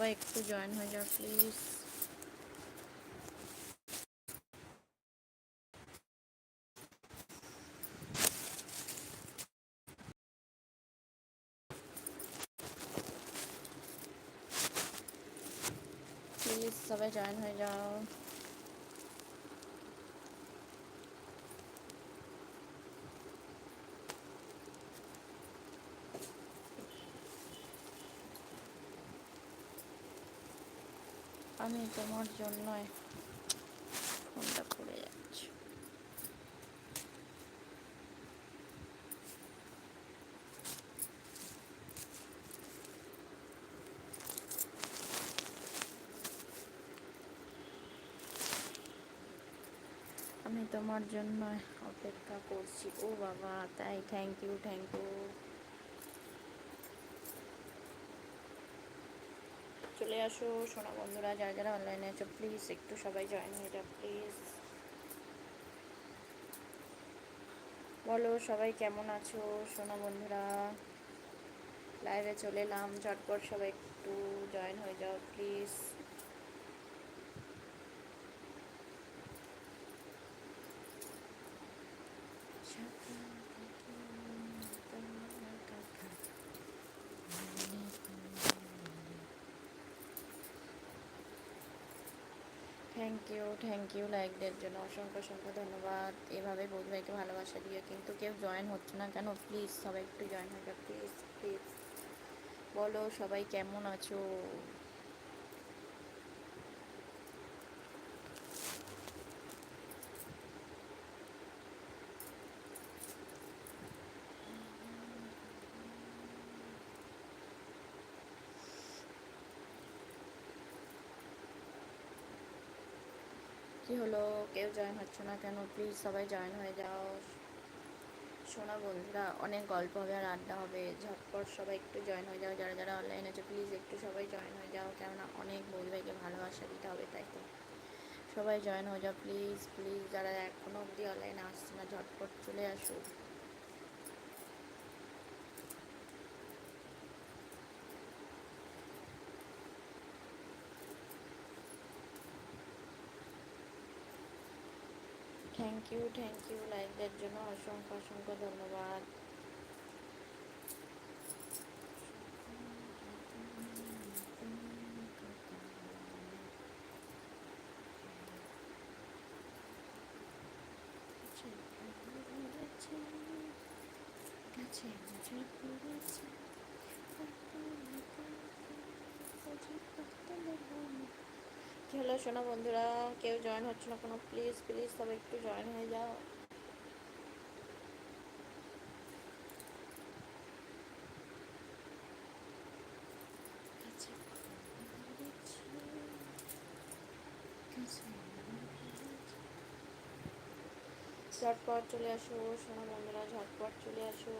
সবাই একটু জয়েন হয়ে যাও প্লিজ প্লিজ সবাই জয়েন হয়ে যাও আমি তোমার জন্যই ফোনটা করে যাচ্ছি। আমি তোমার জন্য অপেক্ষা করছি। ও বাবা, তাই থ্যাংক ইউ থ্যাংক ইউ আসো, সোনা বন্ধুরা, যারা যারা অনলাইনে আছো প্লিজ একটু সবাই জয়েন হয়ে যাও প্লিজ বলো, সবাই কেমন আছো, সোনা বন্ধুরা? লাইভে চলে এলাম চটপট সবাই একটু জয়েন হয়ে যাও please thank you thank you লাইকদের জন্য অসংখ্য অসংখ্য ধন্যবাদ। এভাবে বৌদিভাইকে ভালোবাসা দিয়ে কিন্তু কেউ জয়েন হচ্ছে না কেন? প্লিজ সবাই একটু জয়েন হয়ে প্লিজ প্লিজ বলো সবাই কেমন আছো? কি হলো? কেউ জয়েন হচ্ছে না কেন? প্লিজ সবাই জয়েন হয়ে যাও। শোনা বন্ধুরা, অনেক গল্প হবে আর আড্ডা হবে। ঝটপট সবাই একটু জয়েন হয়ে যাও। যারা যারা অনলাইন আছে প্লিজ একটু সবাই জয়েন হয়ে যাও। কেননা অনেক বন্ধুভাইকে ভালোবাসা দিতে হবে, তাই তো। সবাই জয়েন হয়ে যাও প্লিজ প্লিজ যারা এখনও অবধি অনলাইনে আসছে না, ঝটপট চলে আসো। থ্যাংক ইউ থ্যাংক ইউ লাইকদের জন্য অসংখ্য অসংখ্য ধন্যবাদ কি হলো শোনো বন্ধুরা, কেউ জয়েন হচ্ছে না কোনো প্লিজ প্লিজ সবাই একটু জয়েন হয়ে যাও। ঝটপট চলে আসো সোনা বন্ধুরা, ঝটপট চলে আসো।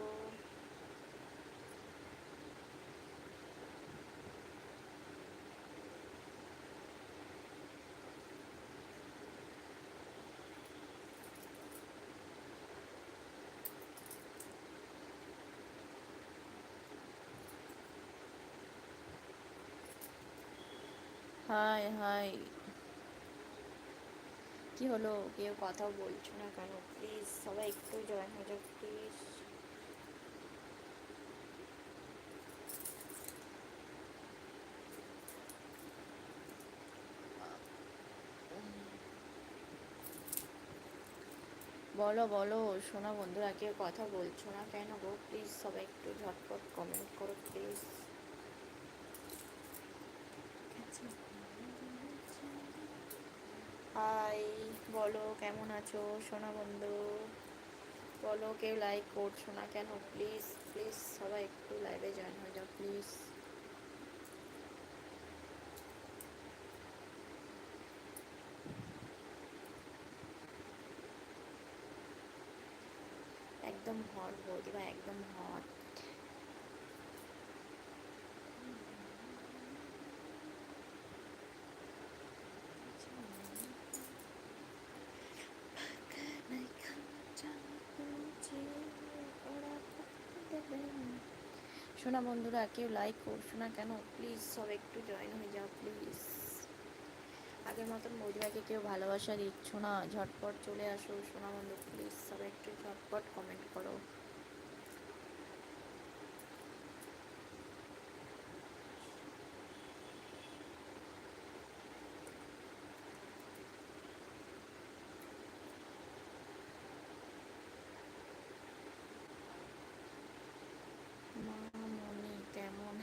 হাই হাই কি হলো? কেউ কথা বলছো না কেন? প্লিজ সবাই একটু জয়েন হয়ে যাও প্লিজ বলো বলো, শোনা বন্ধুরা, কেউ কথা বলছো না কেন গো? প্লিজ সবাই একটু ঝটপট কমেন্ট করো প্লিজ হাই বলো, কেমন আছো? সোনা বন্ধু, বলো কেউ লাইক করছ না কেন? প্লিজ প্লিজ সবাই একটু লাইভে জয়েন হয়ে যাও প্লিজ একদম হট বৌদি বা একদম হট শোনা বন্ধুরা? কেউ লাইক করছ না কেন? প্লিজ সব একটু জয়েন হয়ে যাও প্লিজ আগের মতন বৌদিভাইকে কেউ ভালোবাসা দিচ্ছ না। ঝটপট চলে আসো সোনা বন্ধু প্লিজ সব একটু ঝটপট কমেন্ট করো মামনি কেমন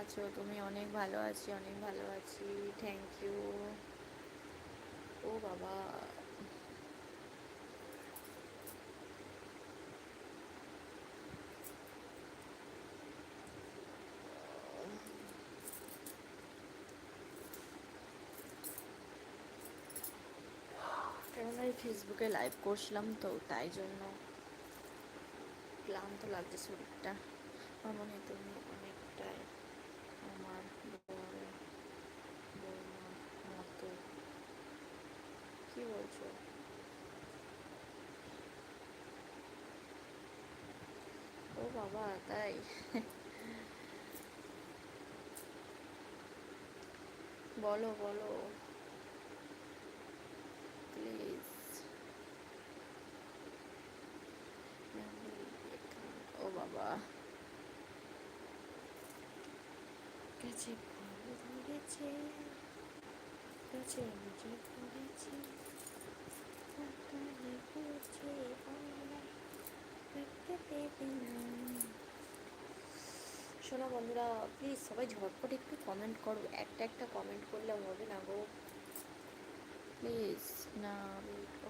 আছো, তুমি অনেক ভালো আছি, অনেক ভালো আছি থ্যাংক ইউ ও বাবা। ফেসবুকে লাইভ করছিলাম তো, তাই জন্য ক্লান্ত লাগছে শরীরটা। আমার মনে হয় তুমি অনেকটাই আমার বড় বৌমার মতো কি বলছো ও বাবা তাই বলো বলো প্লিজ ও বাবা কাছে ফুল দেবে না শোনো বন্ধুরা প্লিজ সবাই ঝটপট একটু কমেন্ট করো। একটা একটা কমেন্ট করলে হবে না গো। প্লিজ না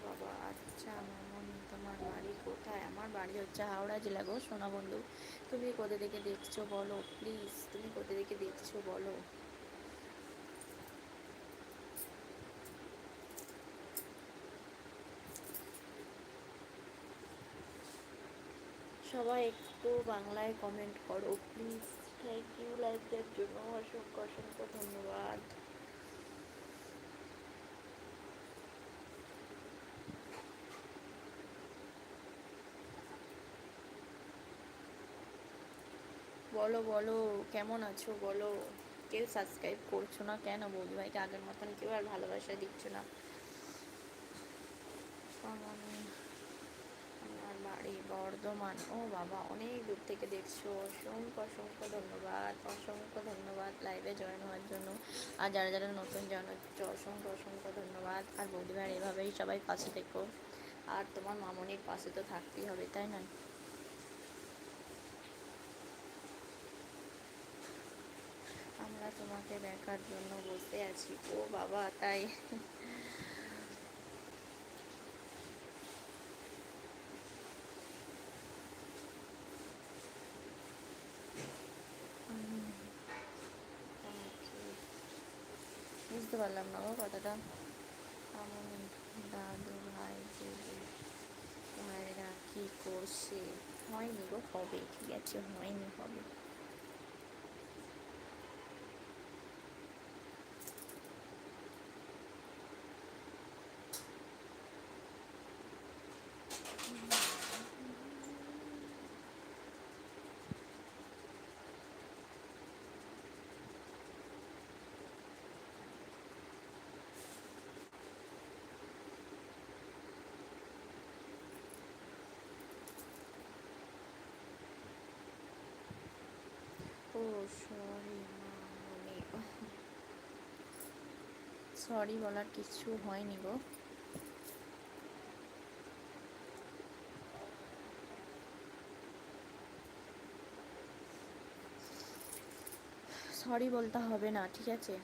বাবা আচ্ছা মামনি, তোমার বাড়ি কোথায়? আমার বাড়ি হচ্ছে হাওড়া জেলা গো সোনা বন্ধু। তুমি কোথা থেকে দেখছ বলো প্লিজ তুমি কোথা থেকে দেখছ বলো। সবাই একটু বাংলায় কমেন্ট করো প্লিজ থ্যাংক ইউ লাইভ দেওয়ার জন্য অসংখ্য অসংখ্য ধন্যবাদ। বলো বলো, কেমন আছো? বলো, কেউ সাবস্ক্রাইব করছ না কেন বৌদি ভাইকে আগের মতন কেউ আর ভালোবাসা দিচ্ছ না আমার আমার বাড়ি বর্ধমান ও বাবা, অনেক দূর থেকে দেখছ। অসংখ্য অসংখ্য ধন্যবাদ অসংখ্য ধন্যবাদ লাইভে জয়েন হওয়ার জন্য। আর যারা যারা নতুন জয়েন হচ্ছে অসংখ্য অসংখ্য ধন্যবাদ। আর বৌদি ভাইয়ের এভাবেই সবাই পাশে থেকো। আর তোমার মামনির পাশে তো থাকতেই হবে, তাই না? আমরা তোমাকে দেখার জন্য বসে আছি। ও বাবা, তাই উম, বুঝতে পারলাম না গো কথাটা। আমার দাদু ভাই ভাইরা কী করছে, হয়নি গো হবে ঠিক আছে, হয়নি হবে ও সরি মানে সরি বলার কিছু হয়নি গো। সরি বলতে হবে না ঠিক আছে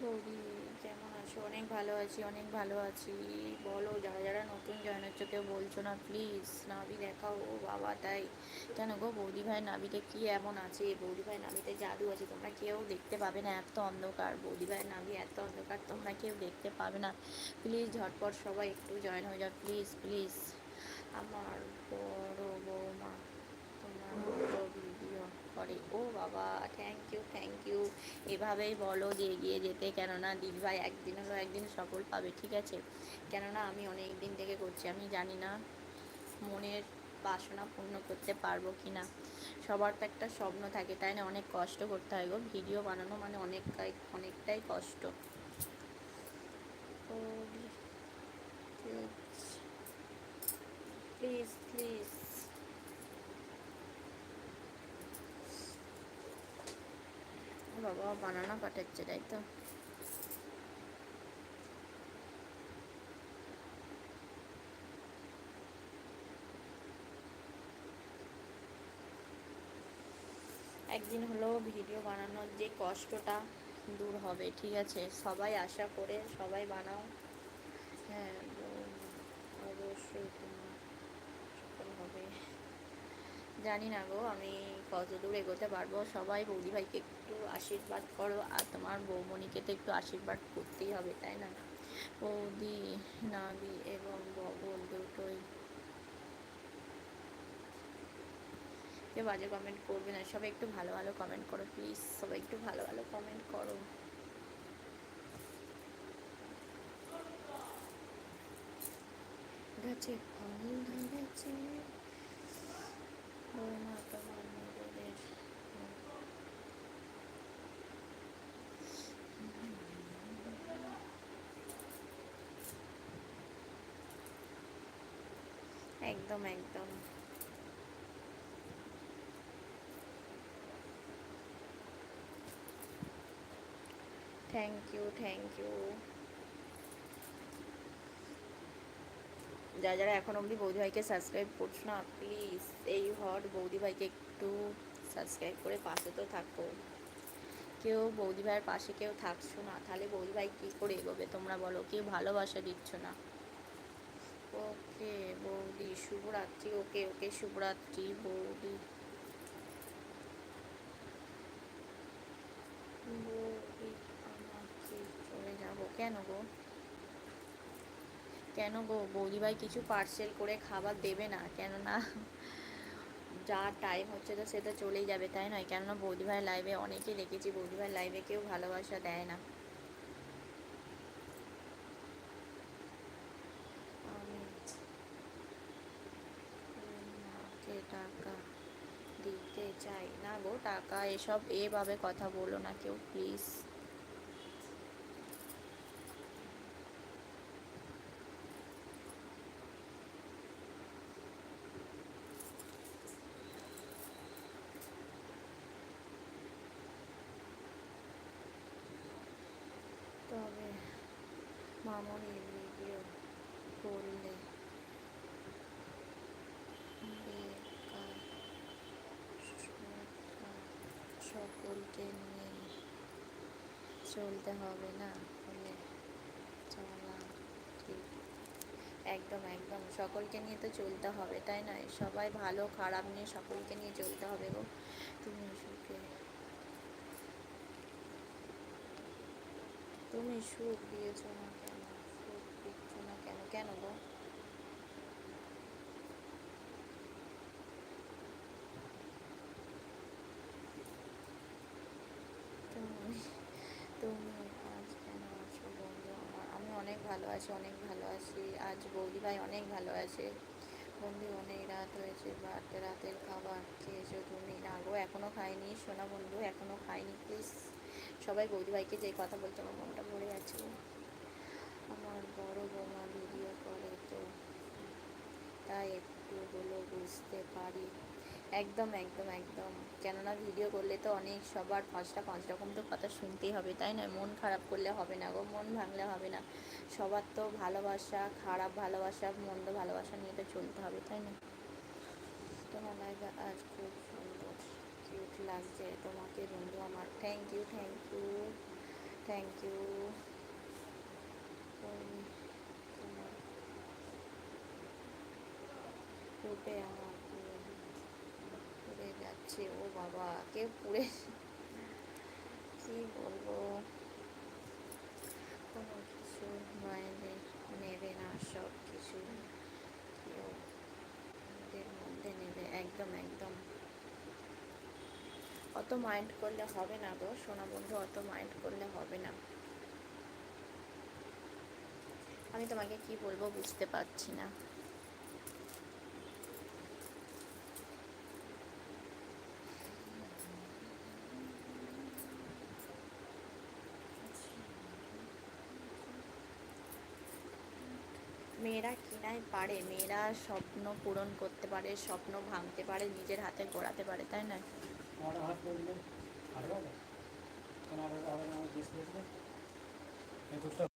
বৌদি কেমন আছো অনেক ভালো আছি, অনেক ভালো আছি। বলো, যারা যারা নতুন জয়েন হচ্ছে, কেউ বলছো না প্লিজ নাভি দেখাও, ও বাবা, তাই। কেন গো, বৌদি ভাই নাভিতে কি এমন আছে? বৌদি ভাই নাভিতে জাদু আছে, তোমরা কেউ দেখতে পাবে না, এত অন্ধকার। বৌদি ভাইয়ের নাভি এত অন্ধকার, তোমরা কেউ দেখতে পাবে না। প্লিজ ঝটপট সবাই একটু জয়েন হয়ে যাও প্লিজ প্লিজ আমার বড় বৌমা, তোমার করে। ও বাবা থ্যাংক ইউ থ্যাংক ইউ এভাবেই বলো যে এগিয়ে যেতে, কেননা দিদিভাই একদিন হলো একদিন সফল পাবে, ঠিক আছে? কেননা আমি অনেক দিন থেকে করছি, আমি জানি না মনের বাসনা পূর্ণ করতে পারব কি না। সবার তো একটা স্বপ্ন থাকে, তাই না? অনেক কষ্ট করতে হয় গো। ভিডিও বানানো মানে অনেকটাই অনেকটাই কষ্ট। প্লিজ প্লিজ বাবা বানানা পাঠাচ্ছে, তাই তো? একদিন হলো ভিডিও বানানোর যে কষ্টটা দূর হবে, ঠিক আছে? সবাই আশা করে সবাই বানাও। হ্যাঁ অবশ্যই জানি না গো, আমি কত দূর এগোতে পারব। সবাই বৌদি ভাইকে একটু আশীর্বাদ করো, আর তোমার বৌমণিকে তো একটু আশীর্বাদ করতেই হবে, তাই না? বৌদি, নাবি এবং বগল দুটোই। কেউ বাজে কমেন্ট করবে না, সবাই একটু ভালো ভালো কমেন্ট করো প্লিজ সবাই একটু ভালো ভালো কমেন্ট করো। গাছে ফল বৌমা তোমার নিজেদের একদম একদম থ্যাংক ইউ থ্যাংক ইউ যারা যারা এখন অবধি বৌদি ভাইকে সাবস্ক্রাইব করছ না প্লিজ এই হট বৌদি ভাইকে একটু সাবস্ক্রাইব করে পাশে তো থাকো। কেউ বৌদি ভাইয়ের পাশে কেউ থাকছো না, তাহলে বৌদি ভাই কী করে এগোবে তোমরা বলো, কেউ ভালোবাসা দিচ্ছ না। ওকে, বৌদি, শুভরাত্রি, ওকে ওকে, শুভরাত্রি, বৌদি। বৌদি, আমাকে চলে যাব। কেন গো? কেন গো? বৌদিভাই কিছু পার্সেল করে খাবার দেবে না। কেননা যা টাইম হচ্ছে তো সেটা চলেই যাবে, তাই নয়? কেননা বৌদিভাই লাইভে অনেকেই দেখেছি বৌদিভাই লাইভে কেউ ভালোবাসা দেয় না। টাকা দিতে চাই না গো, টাকা এসব এভাবে কথা বলো না কেউ প্লিজ মামনির ভিডিও করলে সকলকে নিয়ে চলতে হবে না হলে চলা ঠিক একদম একদম। সকলকে নিয়ে তো চলতে হবে, তাই নয় সবাই ভালো, খারাপ নিয়ে সকলকে নিয়ে চলতে হবে গো। তুমি সুখে তুমি সুখ দিয়েছ না? কেন গো? তুমি আজ কেন আছো বন্ধু আমার? আমি অনেক ভালো আছি, অনেক ভালো আছি। আজ বৌদি ভাই অনেক ভালো আছে। বন্ধু, অনেক রাত হয়েছে বাট রাতের খাবার খেয়েছো তুমি? না গো এখনও খাইনি। সোনা বন্ধু এখনও খাইনি প্লিজ সবাই বৌদি ভাইকে যে কথা বলছে, আমার মনটা ভরে গো। আমার বড় বৌমা একটু হলো বুঝতে পারি। একদম একদম একদম। কেননা ভিডিও করলে তো অনেক সবার পাঁচটা, পাঁচ রকম তো কথা শুনতেই হবে, তাই না? মন খারাপ করলে হবে না গো, মন ভাঙলে হবে না। সবার তো ভালোবাসা, খারাপ ভালোবাসা, মন্দ ভালোবাসা নিয়ে তো চলতে হবে, তাই না? তোমার লাইফে আজ খুব সুন্দর কিউট লাগছে। তোমাকে বন্ধু আমার thank you thank you thank you তোমার ফুটে আমার পুড়ে যাচ্ছে, ও বাবা, কে পুড়ে? কি বলব? কোনো কিছু বাইরে নেবে না সব কিছু। কেউ মধ্যে নেবে, একদম একদম। অত মাইন্ড করলে হবে না গো, সোনা বন্ধু, অত মাইন্ড করলে হবে না। আমি তোমাকে কি বলব বুঝতে পারছি না। কিনাই পারে। মেয়েরা স্বপ্ন পূরণ করতে পারে, স্বপ্ন ভাঙতে পারে, নিজের হাতে গড়াতে পারে, তাই না? হাত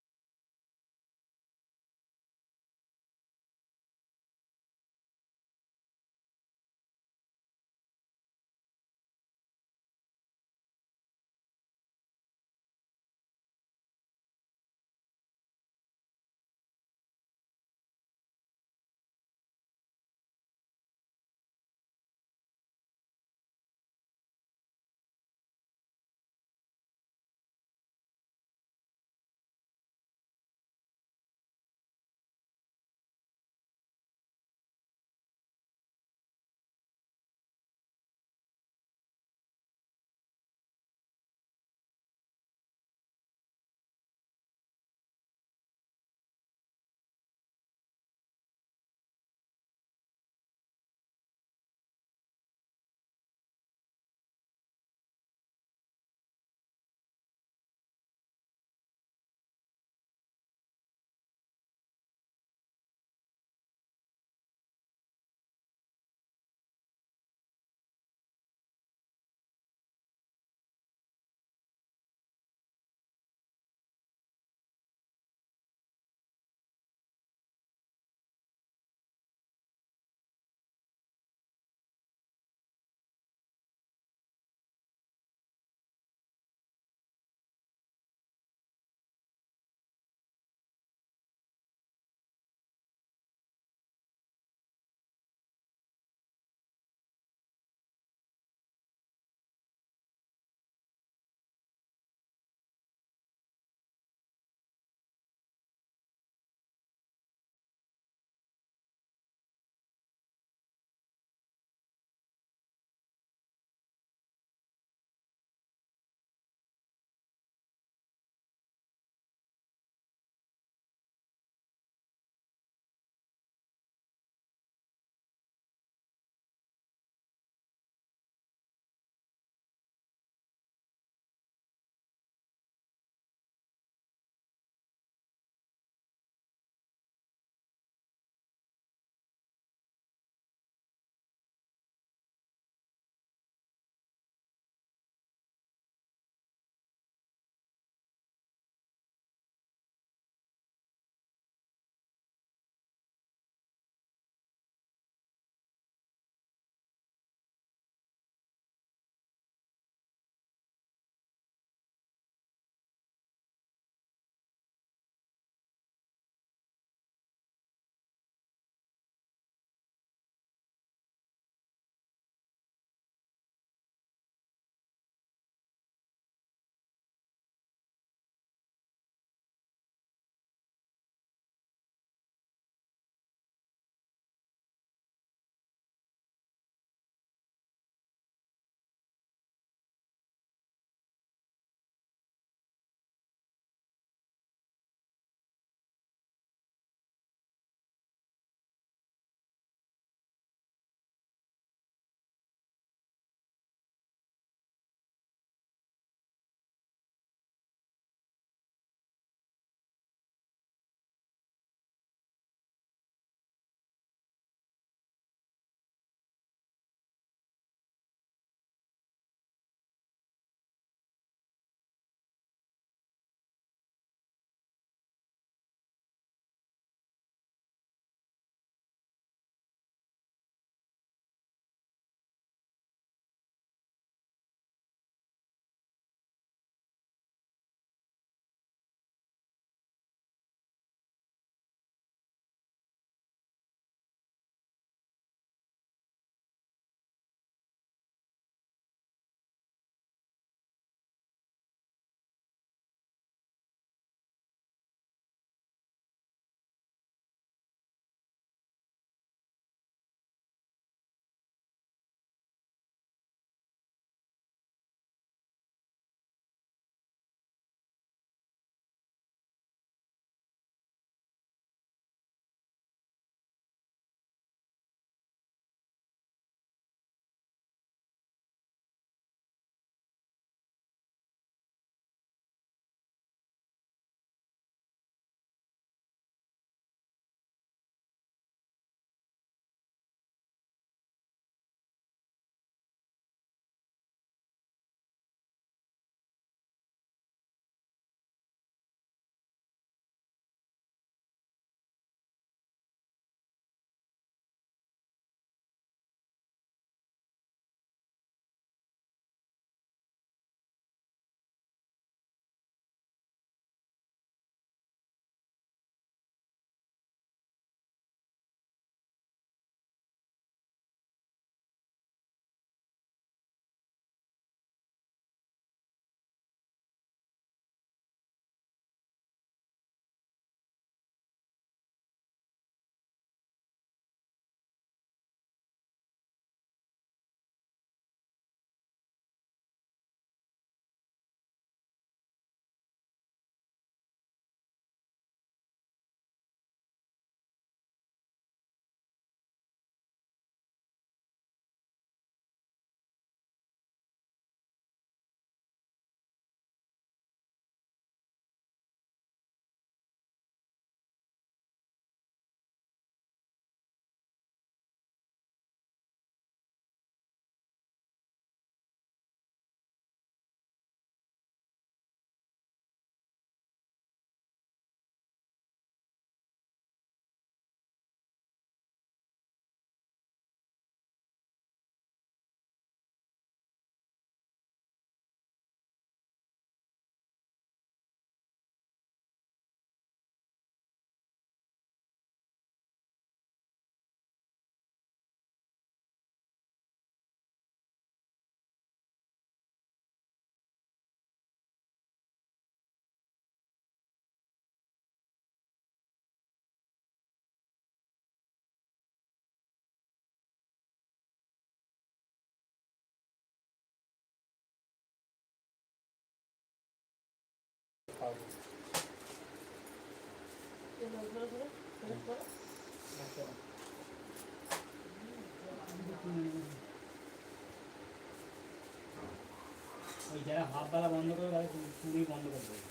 ওই যারা হাফ বেলা বন্ধ করে তাদের পুরোই বন্ধ করে দেবে।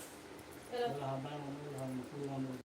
হাফ বেলা বন্ধ করে পুরো বন্ধ করে